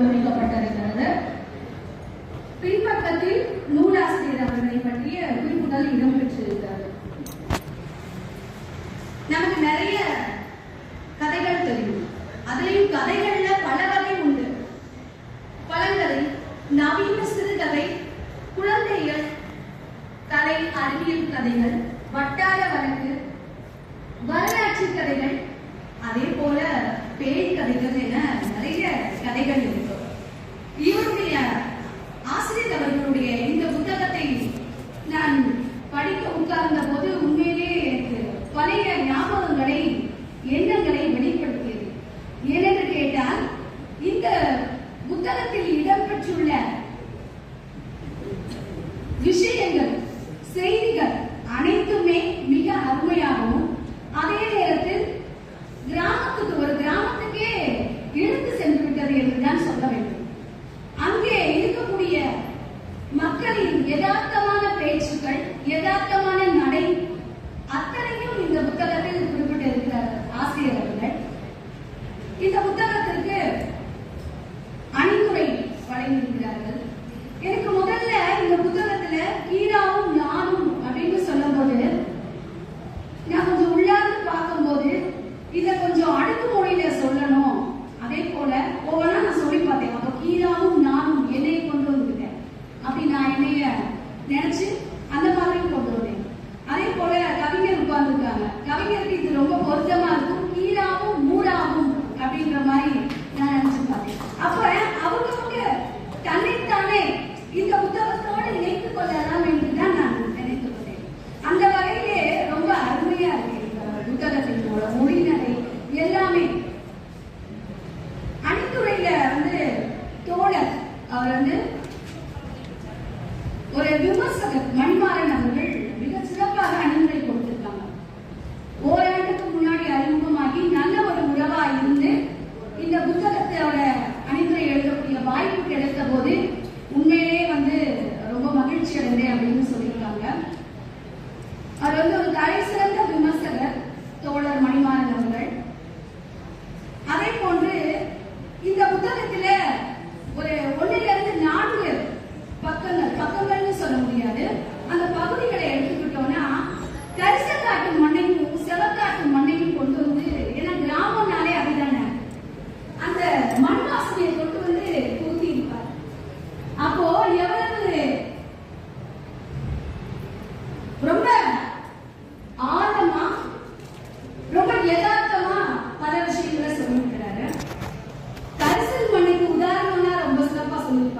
குறிக்கப்பட்டிருக்கிறது பின்பக்கத்தில் நூலாசிரியர் அவர்களை பற்றிய குறிப்புகள் இடம்பெற்றிருக்கிறது. நமக்கு நிறைய கதைகள் தெரியும். அதுலேயும் கதை i don't Kalanda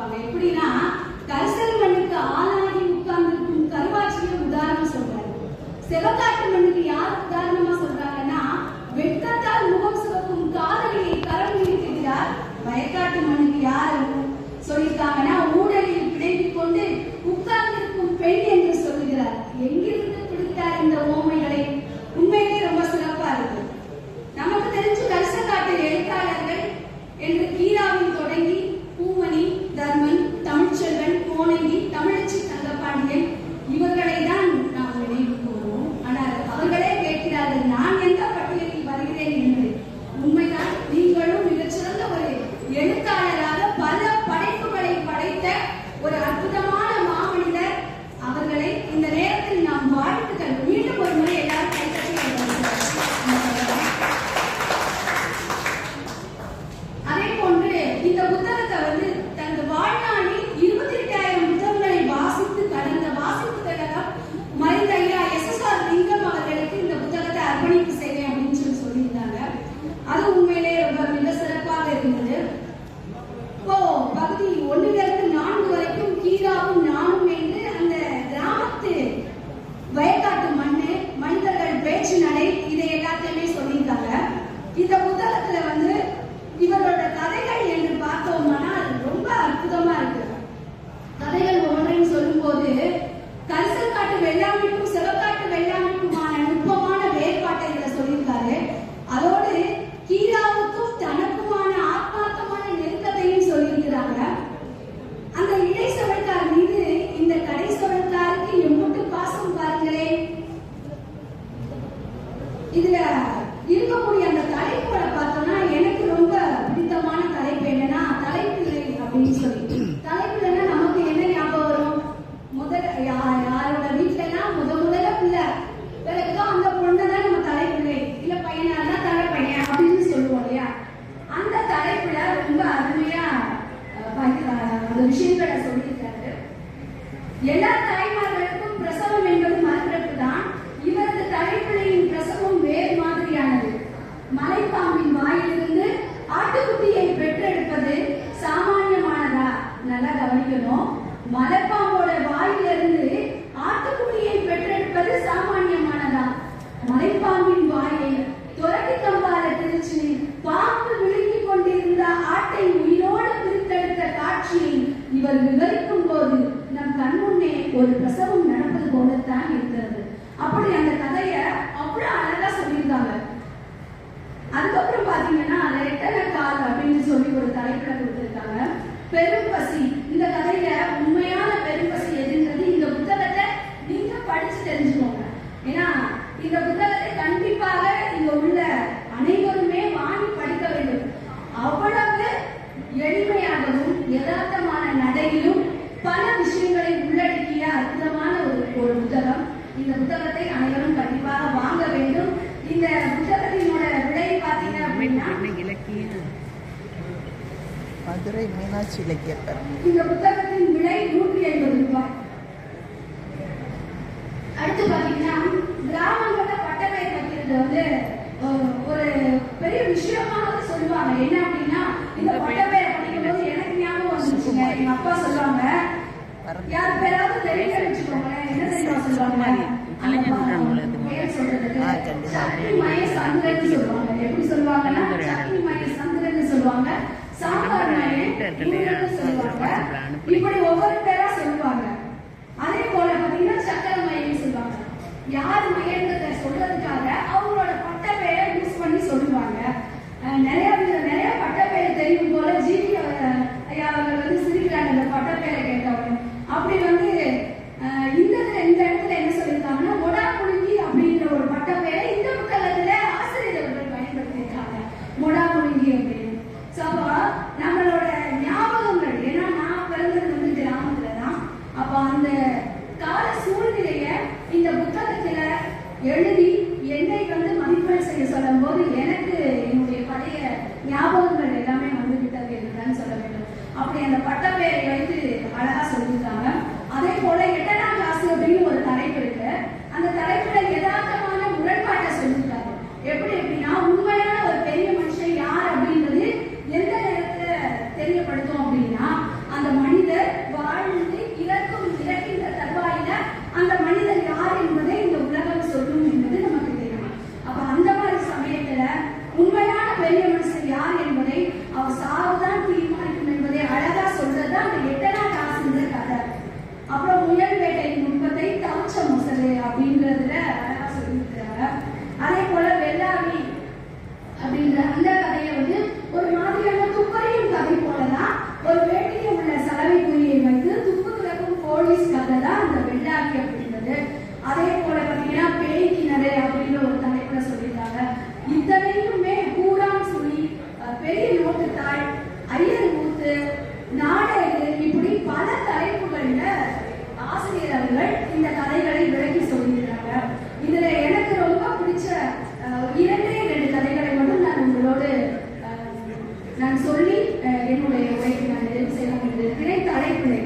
கொடுப்பாங்க எப்படின்னா கரிசல் மண்ணுக்கு ஆளாகி உட்கார்ந்திருக்கும் கருவாச்சியை உதாரணம் சொல்றாரு. செவக்காட்டு மண்ணு um பெரும் பசி. இந்த கதையில அரசு இலக்கியர் பெறும் இந்த புத்தகத்தின் விலை நூற்றி ஐம்பது ரூபாய். அடுத்து பாத்தீங்கன்னா கிராமங்கள்ல பட்டப்பெயர் வைக்கிறது வந்து ஒரு பெரிய விஷயமா வந்து சொல்லுவாங்க. என்ன அப்படின்னா இந்த பட்டப்பெயர் படிக்கும் போது எனக்கு ஞாபகம் வந்துச்சுங்க. எங்க அப்பா சொல்லுவாங்க யாரு பேராவது தெரிய வச்சுக்கோங்களேன். என்ன தெரியுமா சொல்லுவாங்க? பெயர் சொல்றதுக்கு சக்தி மய சந்திரன் சொல்லுவாங்க. எப்படி சொல்லுவாங்கன்னா சக்தி மய சந்திரன் சொல்லுவாங்க. நம்ம இல்லையா வாட்ஸ்அப்பில் அனுப்புகிறேன் de நான் சொல்லி என்னுடைய உரைக்கு நான் நிறைவு செய்ய முடிந்தது. திரை தலைப்பிழை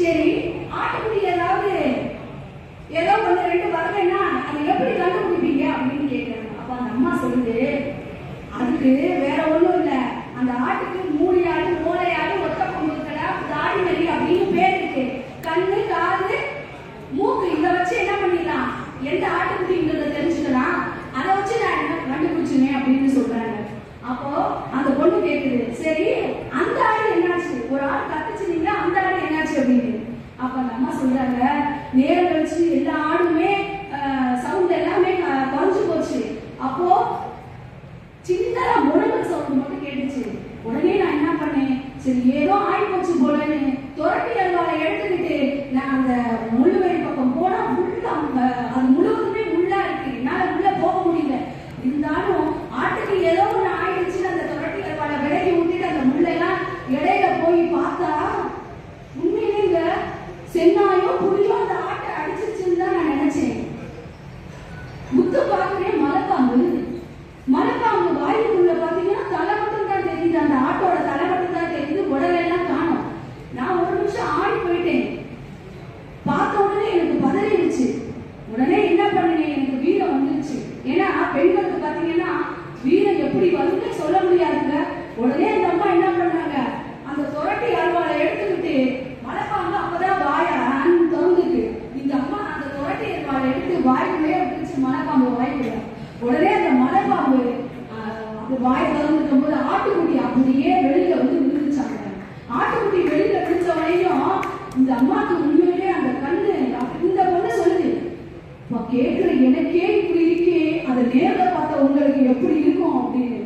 சரி ஆட்டுக்குடி ஏதாவது ஏதோ ஒன்று ரெண்டு வரலன்னா அது எப்படி கண்டுபிடிப்பீங்க அப்படின்னு கேட்குறாங்க அப்போ அந்த அம்மா சொல்லுது அதுக்கு வேற ஒன்றும் இல்லை. அந்த ஆட்டுக்கு மூணு ஆடு மூளை ஆடு ஒத்த பொங்கல் தாடி வரி அப்படின்னு சொல்றாங்க நேரம் கழிச்சு எல்லா ஆடுமே சவுண்ட் எல்லாமே குறைஞ்சு போச்சு. அப்போ சின்ன முழங்கு சவுண்ட் மட்டும் கேட்டுச்சு. உடனே நான் என்ன பண்ணேன்? சரி ஏதோ ஆயி போச்சு போலன்னு துரட்டி அல்வாவை எடுத்துக்கிட்டு நான் அந்த இந்த அம்மாக்கு உண்மையிலே அந்த கண்ணு இந்த பொண்ணு சொல்லுது கேட்கிற எனக்கே இப்படி இருக்கே. அதை நேரில் பார்த்த உங்களுக்கு எப்படி இருக்கும்? அப்படின்னு.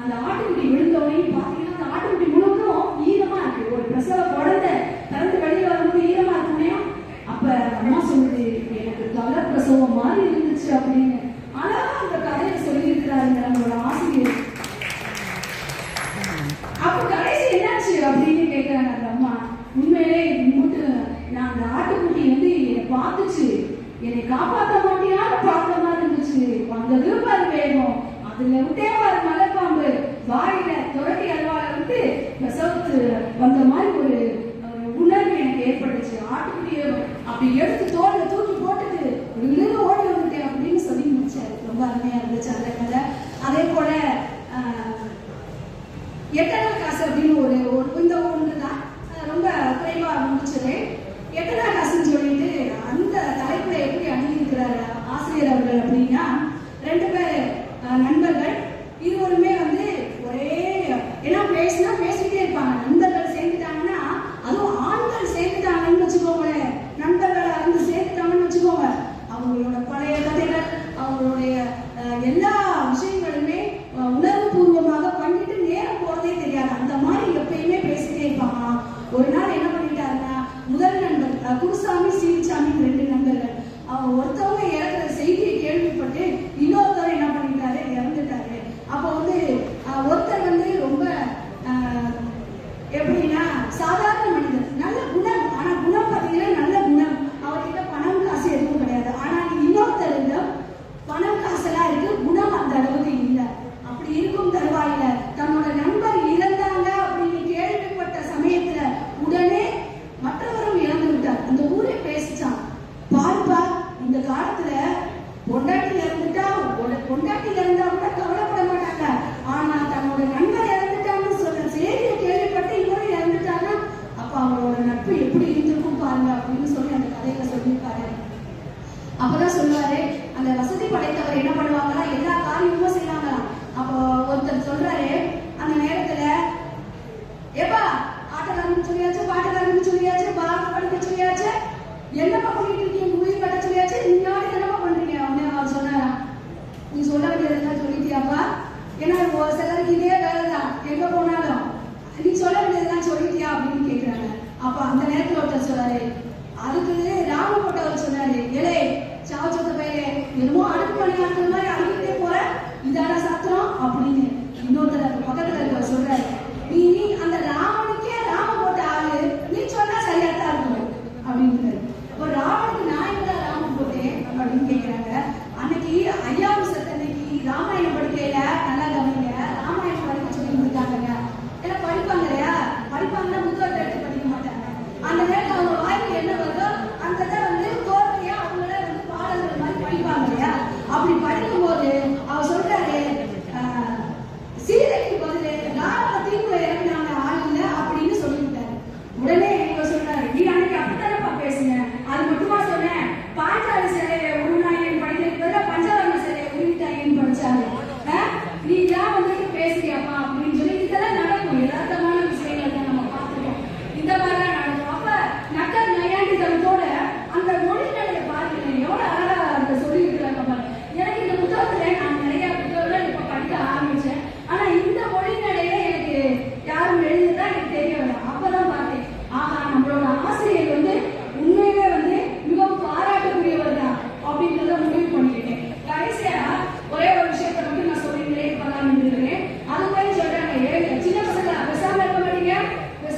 அந்த ஆட்டுக்குட்டி விழுந்தவனையும் பார்த்து இதுல விட்டே ஒரு மலைப்பாம்பு வாயில துரட்டி அல்வால வந்து பிரசவத்து வந்த மாதிரி ஒரு உணர்வு எனக்கு ஏற்பட்டுச்சு. ஆட்டுக்குட்டியை அப்படி எடுத்து தோல் Shivanand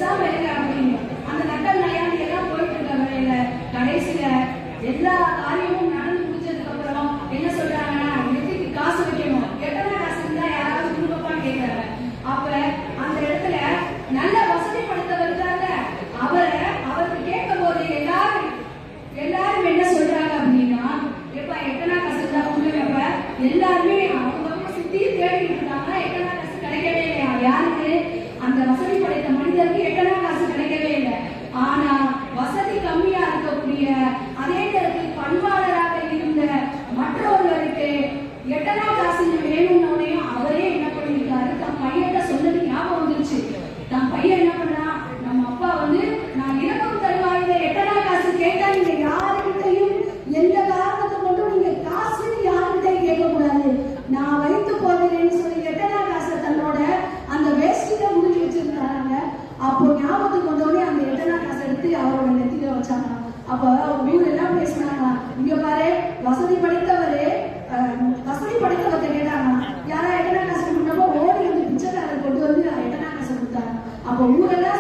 பேசாம இருங்க அப்படின்னு அந்த நட்டல் நயாண்டி எல்லாம் போயிட்டு இருக்க வரையில கடைசியில எல்லா conjúgala